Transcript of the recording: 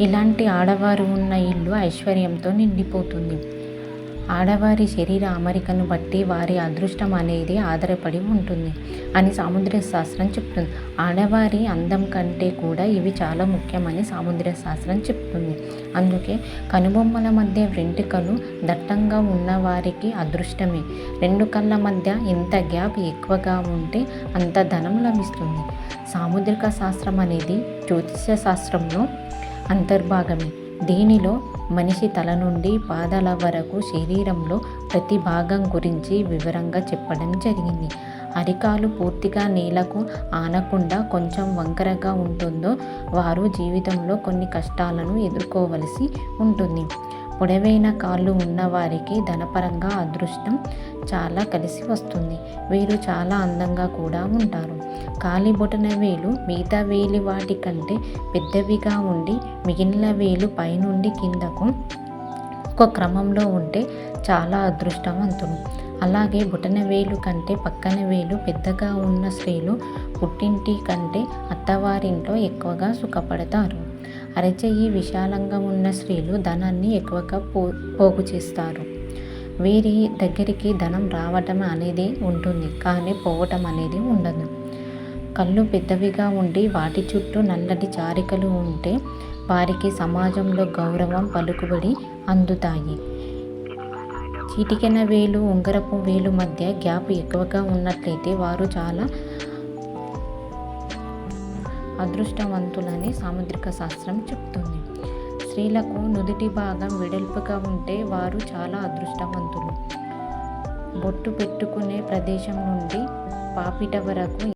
ఇలాంటి ఆడవారు ఉన్న ఇల్లు ఐశ్వర్యంతో నిండిపోతుంది. ఆడవారి శరీర అమరికను బట్టి వారి అదృష్టం అనేది ఆధారపడి ఉంటుంది అని సాముద్రిక శాస్త్రం చెప్తుంది. ఆడవారి అందం కంటే కూడా ఇవి చాలా ముఖ్యమని సాముద్రిక శాస్త్రం చెప్తుంది. అందుకే కనుబొమ్మల మధ్య వెంట్రుకలు దట్టంగా ఉన్న వారికి అదృష్టమే. రెండు కళ్ళ మధ్య ఎంత గ్యాప్ ఎక్కువగా ఉంటే అంత ధనం లభిస్తుంది. సాముద్రిక శాస్త్రం అనేది జ్యోతిష శాస్త్రంలో అంతర్భాగమే. దీనిలో మనిషి తల నుండి పాదాల వరకు శరీరంలో ప్రతి భాగం గురించి వివరంగా చెప్పడం జరిగింది. అరికాలు పూర్తిగా నేలకు ఆనకుండా కొంచెం వంకరగా ఉంటుందో వారు జీవితంలో కొన్ని కష్టాలను ఎదుర్కోవలసి ఉంటుంది. పొడవైన కాళ్ళు ఉన్నవారికి ధనపరంగా అదృష్టం చాలా కలిసి వస్తుంది. వీరు చాలా అందంగా కూడా ఉంటారు. కాలిబొటన వేలు మిగతా వేలి వాటి కంటే పెద్దవిగా ఉండి మిగిలిన వేలు పైనుండి కిందకు ఒక క్రమంలో ఉంటే చాలా అదృష్టవంతులు. అలాగే బుటన వేలు కంటే పక్కన వేలు పెద్దగా ఉన్న స్త్రీలు పుట్టింటి కంటే అత్తవారింట్లో ఎక్కువగా సుఖపడతారు. అరచెయ్యి విశాలంగా ఉన్న స్త్రీలు ధనాన్ని ఎక్కువగా పో పోగు చేస్తారు. వీరి దగ్గరికి ధనం రావటం అనేది ఉంటుంది కానీ పోవటం అనేది ఉండదు. కళ్ళు పెద్దవిగా ఉండి వాటి చుట్టూ నల్లటి చారికలు ఉంటే వారికి సమాజంలో గౌరవం పలుకుబడి అందుతాయి. చీటికెన వేలు ఉంగరపు వేలు మధ్య గ్యాప్ ఎక్కువగా ఉన్నట్లయితే వారు చాలా అదృష్టవంతులని సాముద్రిక శాస్త్రం చెప్తుంది. స్త్రీలకు నుదుటి భాగం వెడల్పుగా ఉంటే వారు చాలా అదృష్టవంతులు. బొట్టు పెట్టుకునే ప్రదేశం నుండి పాపిట వరకు